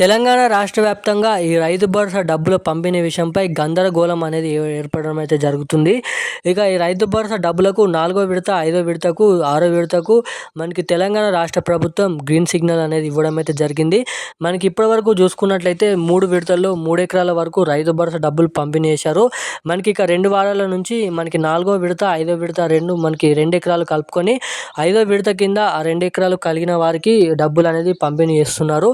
తెలంగాణ రాష్ట్ర వ్యాప్తంగా ఈ రైతు భరోసా డబ్బుల పంపిణీ విషయంపై గందరగోళం అనేది ఏర్పడడం అయితే జరుగుతుంది. ఇక ఈ రైతు భరోసా డబ్బులకు నాలుగో విడత ఐదో విడతకు ఆరో విడతకు మనకి తెలంగాణ రాష్ట్ర ప్రభుత్వం గ్రీన్ సిగ్నల్ అనేది ఇవ్వడం అయితే జరిగింది. మనకి ఇప్పటివరకు చూసుకున్నట్లయితే మూడు విడతల్లో మూడు ఎకరాల వరకు రైతు భరోసా డబ్బులు పంపిణీ చేశారు. మనకి ఇక రెండు వారాల నుంచి మనకి నాలుగో విడత ఐదో విడత రెండు మనకి రెండు ఎకరాలు కలుపుకొని ఐదో విడత కింద ఆ రెండు ఎకరాలు కలిగిన వారికి డబ్బులు అనేది పంపిణీ చేస్తున్నారు.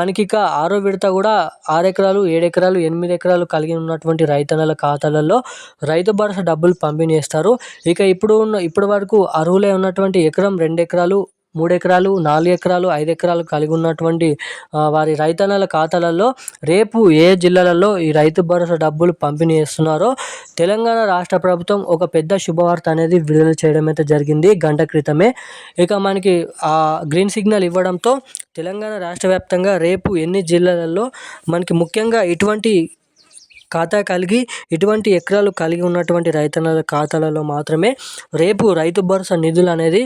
మనకి ఇక ఆరో విడత కూడా ఆరు ఎకరాలు ఏడు ఎకరాలు ఎనిమిది ఎకరాలు కలిగి ఉన్నటువంటి రైతన్నల ఖాతాలలో రైతు భరోసా డబ్బులు పంపిణీ చేస్తారు. ఇక ఇప్పుడు ఉన్న ఇప్పటి వరకు అర్హులై ఉన్నటువంటి ఎకరం రెండు ఎకరాలు మూడు ఎకరాలు నాలుగు ఎకరాలు ఐదు ఎకరాలు కలిగి ఉన్నటువంటి వారి రైతన్నల ఖాతాలలో రేపు ఏ జిల్లాలలో ఈ రైతు భరోసా డబ్బులు పంపిణీ చేస్తున్నారో తెలంగాణ రాష్ట్ర ప్రభుత్వం ఒక పెద్ద శుభవార్త అనేది విడుదల చేయడం అయితే జరిగింది గంట క్రితమే. ఇక మనకి ఆ గ్రీన్ సిగ్నల్ ఇవ్వడంతో తెలంగాణ రాష్ట్ర వ్యాప్తంగా రేపు ఎన్ని జిల్లాలలో మనకి ముఖ్యంగా ఇటువంటి ఖాతా కలిగి ఇటువంటి ఎకరాలు కలిగి ఉన్నటువంటి రైతన్నల ఖాతాలలో మాత్రమే రేపు రైతు భరోసా నిధులు అనేది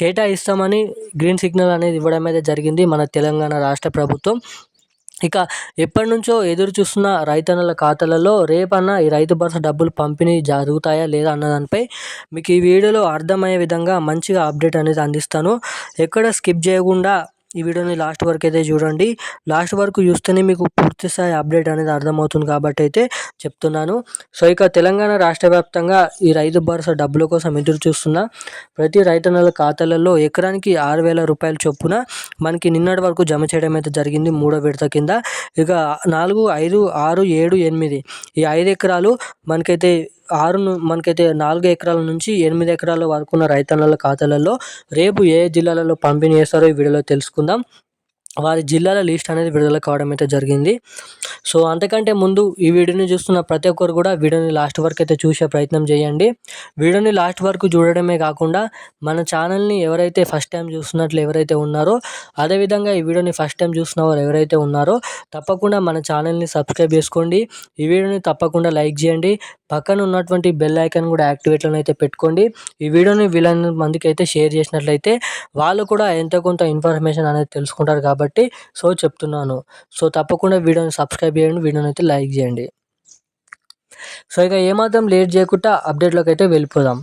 కేటాయిస్తామని గ్రీన్ సిగ్నల్ అనేది ఇవ్వడం అయితే జరిగింది మన తెలంగాణ రాష్ట్ర ప్రభుత్వం. ఇక ఎప్పటి నుంచో ఎదురు చూస్తున్న రైతన్నల ఖాతాలలో రేపన్న ఈ రైతు భరోసా డబ్బులు పంపిణీ జరుగుతాయా లేదా అన్న దానిపై మీకు ఈ వీడియోలో అర్థమయ్యే విధంగా మంచిగా అప్డేట్ అనేది అందిస్తాను. ఎక్కడ స్కిప్ చేయకుండా ఈ వీడియోని లాస్ట్ వరకు అయితే చూడండి. లాస్ట్ వరకు చూస్తేనే మీకు పూర్తి స్థాయి అప్డేట్ అనేది అర్థమవుతుంది కాబట్టి అయితే చెప్తున్నాను. సో ఇక తెలంగాణ రాష్ట్ర వ్యాప్తంగా ఈ రైతు భరోసా డబ్బుల కోసం ఎదురు చూస్తున్న ప్రతి రైతన్నల ఖాతాలలో ఎకరానికి ఆరు వేల రూపాయల చొప్పున మనకి నిన్నటి వరకు జమ చేయడం అయితే జరిగింది మూడో విడత కింద. ఇక నాలుగు ఐదు ఆరు ఏడు ఎనిమిది ఈ ఐదు ఎకరాలు మనకైతే ఆరు మనకైతే నాలుగు ఎకరాల నుంచి ఎనిమిది ఎకరాల వరకు ఉన్న రైతన్నల ఖాతాలలో రేపు ఏ జిల్లాలలో పంపిణీ చేస్తారో ఈ వీడియోలో తెలుసుకుందాం. వారి జిల్లాల లిస్ట్ అనేది విడుదల కావడం అయితే జరిగింది. సో అంతకంటే ముందు ఈ వీడియోని చూస్తున్న ప్రతి ఒక్కరు కూడా వీడియోని లాస్ట్ వరకు అయితే చూసే ప్రయత్నం చేయండి. వీడియోని లాస్ట్ వరకు చూడడమే కాకుండా మన ఛానల్ని ఎవరైతే ఫస్ట్ టైం చూస్తున్నట్లు ఎవరైతే ఉన్నారో అదేవిధంగా ఈ వీడియోని ఫస్ట్ టైం చూసిన వారు ఎవరైతే ఉన్నారో తప్పకుండా మన ఛానల్ని సబ్స్క్రైబ్ చేసుకోండి. ఈ వీడియోని తప్పకుండా లైక్ చేయండి. పక్కన ఉన్నటువంటి బెల్ ఐకాన్ కూడా యాక్టివేట్లను అయితే పెట్టుకోండి. ఈ వీడియోని వీలైన మందికి అయితే షేర్ చేసినట్లయితే వాళ్ళు కూడా ఎంతో కొంత ఇన్ఫర్మేషన్ అనేది తెలుసుకుంటారు కాబట్టి కాబట్టి సో చెప్తున్నాను. సో తప్పకుండా వీడియోని సబ్స్క్రైబ్ చేయండి వీడియోని అయితే లైక్ చేయండి. సో ఇక ఏమాత్రం లేట్ చేయకుండా అప్డేట్లోకి అయితే వెళ్ళిపోదాం.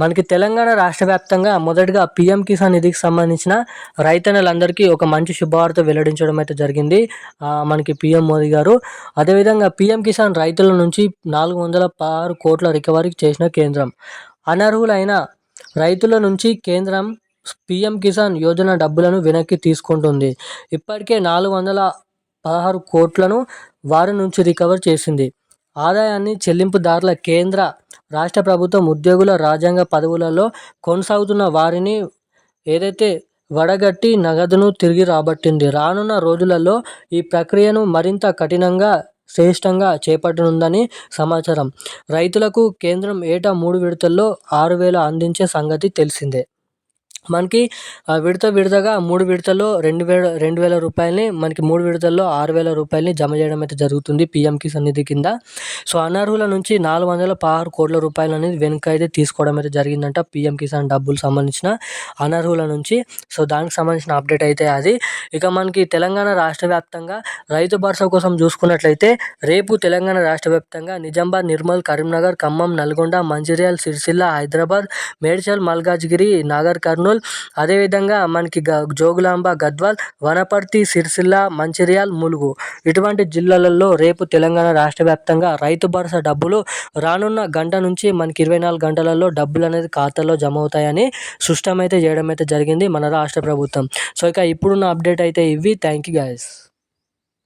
మనకి తెలంగాణ రాష్ట్ర వ్యాప్తంగా మొదటగా పిఎం కిసాన్ నిధికి సంబంధించిన రైతన్నలందరికీ ఒక మంచి శుభవార్త వెల్లడించడం అయితే జరిగింది. మనకి పిఎం మోదీ గారు. అదేవిధంగా పిఎం కిసాన్ రైతుల నుంచి నాలుగు వందల ఆరు కోట్ల రికవరీ చేసిన కేంద్రం. అనర్హులైన రైతుల నుంచి కేంద్రం పీఎం కిసాన్ యోజన డబ్బులను వెనక్కి తీసుకుంటుంది. ఇప్పటికే నాలుగు వందల పదహారు కోట్లను వారి నుంచి రికవర్ చేసింది. ఆదాయాన్ని చెల్లింపుదారుల కేంద్ర రాష్ట్ర ప్రభుత్వం ఉద్యోగుల రాజ్యాంగ పదవులలో కొనసాగుతున్న వారిని ఏదైతే వడగట్టి నగదును తిరిగి రాబట్టింది రానున్న రోజులలో ఈ ప్రక్రియను మరింత కఠినంగా శ్రేష్టంగా చేపట్టనుందని సమాచారం. రైతులకు కేంద్రం ఏటా మూడు విడతల్లో ఆరు వేల అందించే సంగతి తెలిసిందే. మనకి విడత విడతగా మూడు విడతల్లో రెండు వేల రెండు వేల రూపాయలని మనకి మూడు విడతల్లో ఆరు వేల రూపాయలని జమ చేయడం అయితే జరుగుతుంది పిఎం కిసాన్ నిధి కింద. సో అనర్హుల నుంచి నాలుగు వందల పదహారు కోట్ల రూపాయలు అనేది వెనుక అయితే తీసుకోవడం అయితే జరిగిందంట పిఎం కిసాన్ డబ్బులు సంబంధించిన అనర్హుల నుంచి. సో దానికి సంబంధించిన అప్డేట్ అయితే అది. ఇక మనకి తెలంగాణ రాష్ట్ర వ్యాప్తంగా రైతు భరోసా కోసం చూసుకున్నట్లయితే రేపు తెలంగాణ రాష్ట్ర వ్యాప్తంగా నిజామాబాద్ నిర్మల్ కరీంనగర్ ఖమ్మం నల్గొండ మంచిర్యాల సిరిసిల్ల హైదరాబాద్ మేడ్చల్ మల్కాజ్గిరి నాగర్ కర్నూలు కర్నూల్ అదేవిధంగా మనకి గ జోగులాంబ గద్వాల్ వనపర్తి సిరిసిల్ల మంచిర్యాల్ ములుగు. ఇటువంటి జిల్లాలలో రేపు తెలంగాణ రాష్ట్ర వ్యాప్తంగా రైతు భరోసా డబ్బులు రానున్న గంట నుంచి మనకి ఇరవై నాలుగు గంటలలో డబ్బులు అనేది ఖాతాలో జమ అవుతాయని సుష్టం చేయడం అయితే జరిగింది మన రాష్ట్ర ప్రభుత్వం. సో ఇక ఇప్పుడున్న అప్డేట్ అయితే ఇవి. Thank you guys.